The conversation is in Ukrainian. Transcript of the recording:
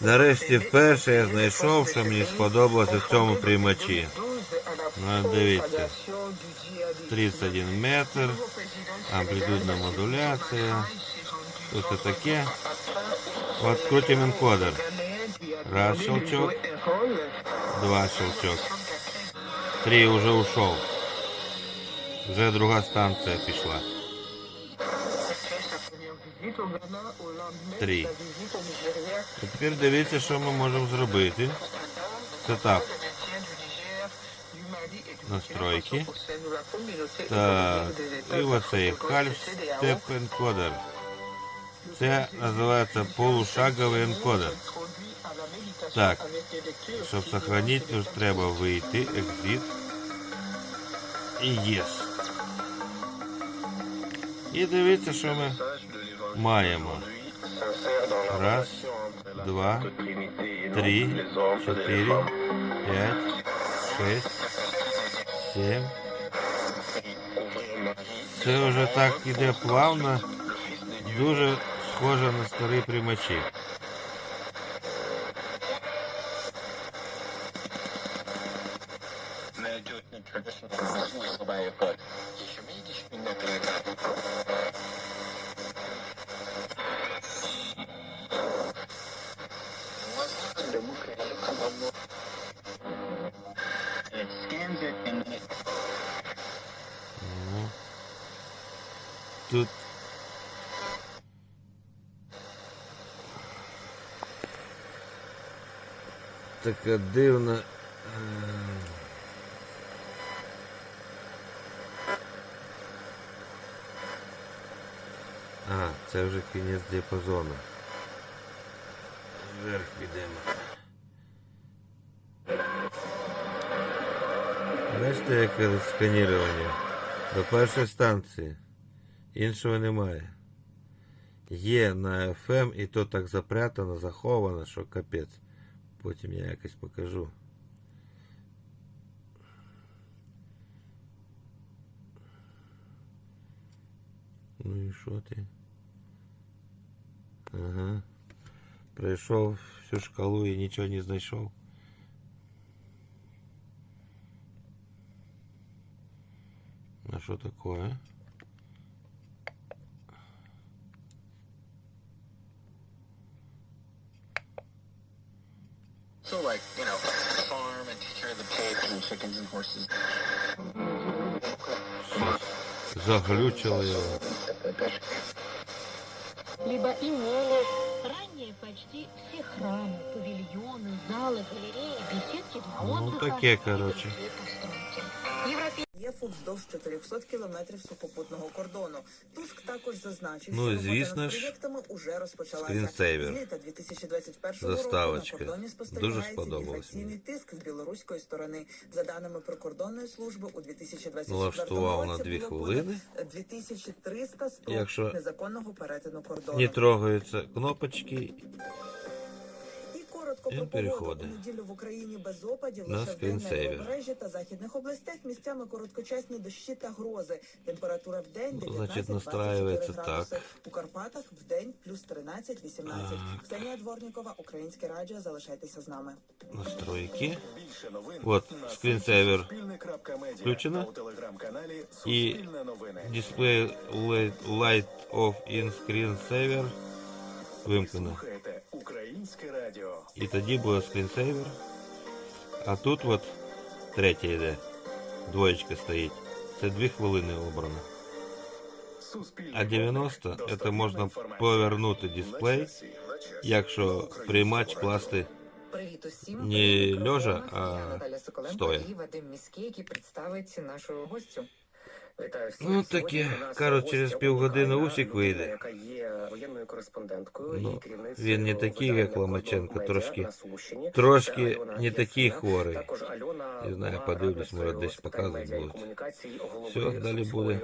Нарешті вперше я знайшов, що мені сподобалося в цьому приймачі. Ну, дивіться. 31 метр, амплітудна модуляція. Тут все таке. От крутим енкодер. Раз щелчок, два щелчок. Три вже ушов. Вже друга станція пішла. Три. І тепер дивіться, що ми можемо зробити. Це так. Настройки. Так. І оцей Half Step Encoder. Це називається полушаговий енкодер. Так. Щоб сохранити, то ж треба вийти, exit і yes. І дивіться, що ми маємо. Раз, два, три, чотири, п'ять, шесть, сім. Це вже так іде плавно, дуже схоже на старі приймачі. найдет Тут така дивна. Це вже кінець діапазону. Вверх підемо. Бачите, яке сканірування? До першої станції. Іншого немає. Є на FM і то так запрятано, заховано, що капець. Потім я якось покажу. Ну і що ти? Ага. Пройшов всю шкалу і нічого не знайшов. А что такое? so like you know farm and take care of the pigs and chickens and horses. Заглючило его. либо имели ранее почти все храмы, павильоны, залы, галереи, беседки для Ну, отдыха таке, и короче. Рельєфу вздовж 400 кілометрів сухопутного кордону. Туск також зазначив, Ну, що робота над проєктами уже розпочалася. З літа 2021 Заставочка. року на кордоні Дуже спостерігається мені. тиск з білоруської сторони. За даними прикордонної служби, у 2024 Налаштував на році дві хвилини. понад 2300 спроб Якщо незаконного перетину кордону. Не трогаются кнопочки. Про погоду. У неділю в Україні без опадів на лише в день на лівобережжі та західних областях місцями короткочасні дощі та грози. Температура в день Ну, 19-24 значить, настраюється градуси. так. У Карпатах в день плюс 13-18. Так. Ксенія Дворнікова, Українське радіо. Залишайтеся з нами. Настройки. Більше новин От на скрінсейвер включено. новини. Display light, off in screen saver вимкнено. Слухаєте Українське радіо. І тоді буде скрінсейвер. А тут от третя йде. Двоєчка стоїть. Це дві хвилини обрано. А 90 новини. це можна повернути дисплей, якщо приймач класти Привіт усім. Не Привіт, льожа, а стоя. Вадим Міський, який представить нашу гостю. Ну, Сьогодні таке, кажуть, через півгодини Усік вийде. Яка є воєнною кореспонденткою Ну, і керівницею він не такий, як Ломаченко, трошки- Медіа» на Сумщині. трошки не такий хворий. Також Альона Не знаю, була подивлюсь, може, десь показують будуть. Все, далі буде.